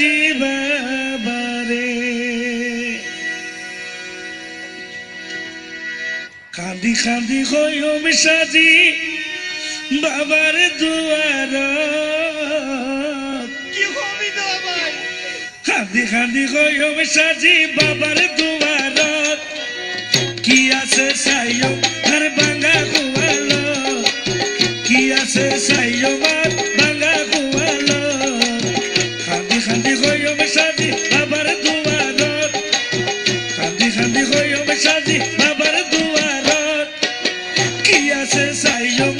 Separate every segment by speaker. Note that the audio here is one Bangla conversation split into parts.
Speaker 1: সাজি বাবারে কান্দি কান্দি হইম মিশাজি বাবার দুয়ার।
Speaker 2: কি হবি তো ভাই?
Speaker 1: কান্দি কান্দি হইম সাজি বাবার দুয়ার। কি আছে সাইও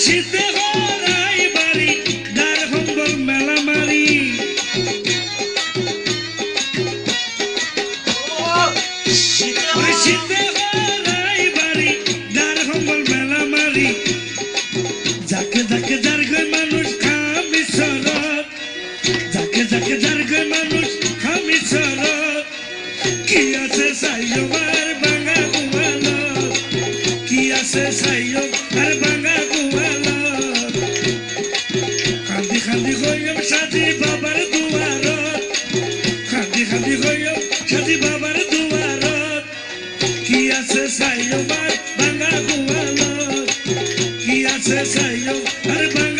Speaker 1: শীতে হরাই বাড়ি দার হম্বল মেলা মারি
Speaker 2: শীতে
Speaker 1: হরাই বাড়ি খামি সরত কি আছে সাইও আর বাঙা কুয়ালো কি আছে সাইও কি আছে সাইও আর বাঙা কুয়ালো কি আছে সাইও আর বাঙা